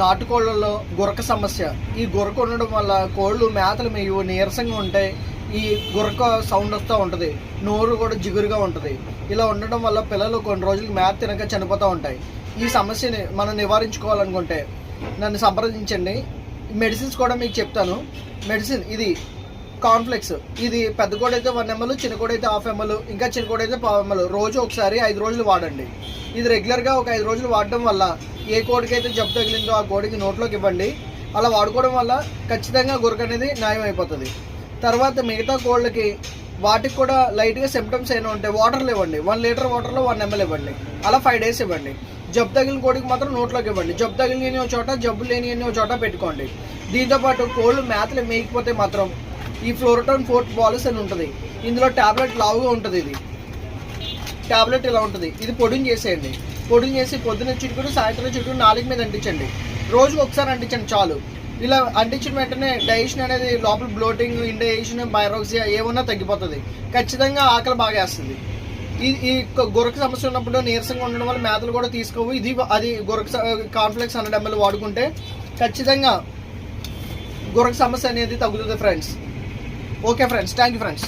నాటుకోళ్ళలో గురక సమస్య. ఈ గురక ఉండడం వల్ల కోళ్ళు మేతలు మేయు నీరసంగా ఉంటాయి ఈ గురక సౌండ్ వస్తూ ఉంటుంది. నోరు కూడా జిగురుగా ఉంటుంది. ఇలా ఉండడం వల్ల పిల్లలు కొన్ని రోజులు మేత తినక చనిపోతూ ఉంటాయి. ఈ సమస్యని మనం నివారించుకోవాలనుకుంటే నన్ను సంప్రదించండి. మెడిసిన్స్ కూడా మీకు చెప్తాను. మెడిసిన్ ఇది కాన్ఫ్లెక్స్. ఇది పెద్ద కోడైతే అయితే వన్ ఎంఎల్ చిన్న కోడి అయితే హాఫ్ ఎంఎల్ ఇంకా చిన్న కోడి అయితే పావు ఎంఎల్. రోజు ఒకసారి ఐదు రోజులు వాడండి. ఇది రెగ్యులర్గా ఒక ఐదు రోజులు వాడడం వల్ల ఏ కోడికి అయితే జబ్బు తగిలిందో ఆ కోడికి నోట్లోకి ఇవ్వండి. అలా వాడుకోవడం వల్ల ఖచ్చితంగా గురక అనేది న్యాయం అయిపోతుంది. తర్వాత మిగతా కోళ్ళకి వాటికి కూడా లైట్గా సిమ్టమ్స్ అయినా ఉంటాయి వాటర్లు ఇవ్వండి. వన్ లీటర్ వాటర్లో వన్ ఎంఎల్ ఇవ్వండి. అలా ఫైవ్ డేస్ ఇవ్వండి. జబ్బు తగిలిన కోడికి మాత్రం నోట్లోకి ఇవ్వండి. జబ్బు తగిలిన ఒక చోట జబ్బు లేని ఒక చోట పెట్టుకోండి. దీంతోపాటు కోళ్ళు మేతలు మేయకపోతే మాత్రం ఈ ఫ్లోరటోన్ ఫోర్ట్ బాలస్ అని ఉంటుంది. ఇందులో టాబ్లెట్ లావుగా ఉంటుంది ఇది. టాబ్లెట్ ఇలా ఉంటుంది. ఇది పొడిని చేసేయండి. పొడిని చేసి పొద్దున చిటుకుడు సాయంత్రం చిటుకుడు నాలుగు మీద అంటించండి. రోజుకు ఒకసారి అంటించండి చాలు. ఇలా అంటించిన వెంటనే డైజెషన్ అనేది లోపల బ్లోటింగ్ ఇండైజేషన్ బైరోక్సియా ఏమన్నా తగ్గిపోతుంది. ఖచ్చితంగా ఆకలి బాగా వేస్తుంది. ఈ ఈ గురక సమస్య ఉన్నప్పుడు నీరసంగా ఉండడం వల్ల మేతలు కూడా తీసుకోవు. ఇది అది గొరక కాన్ఫ్లెక్స్ హండ్రెడ్ ఎంఎల్ వాడుకుంటే ఖచ్చితంగా గొరక సమస్య అనేది తగ్గుతుంది friends. Okay friends. Thank you friends.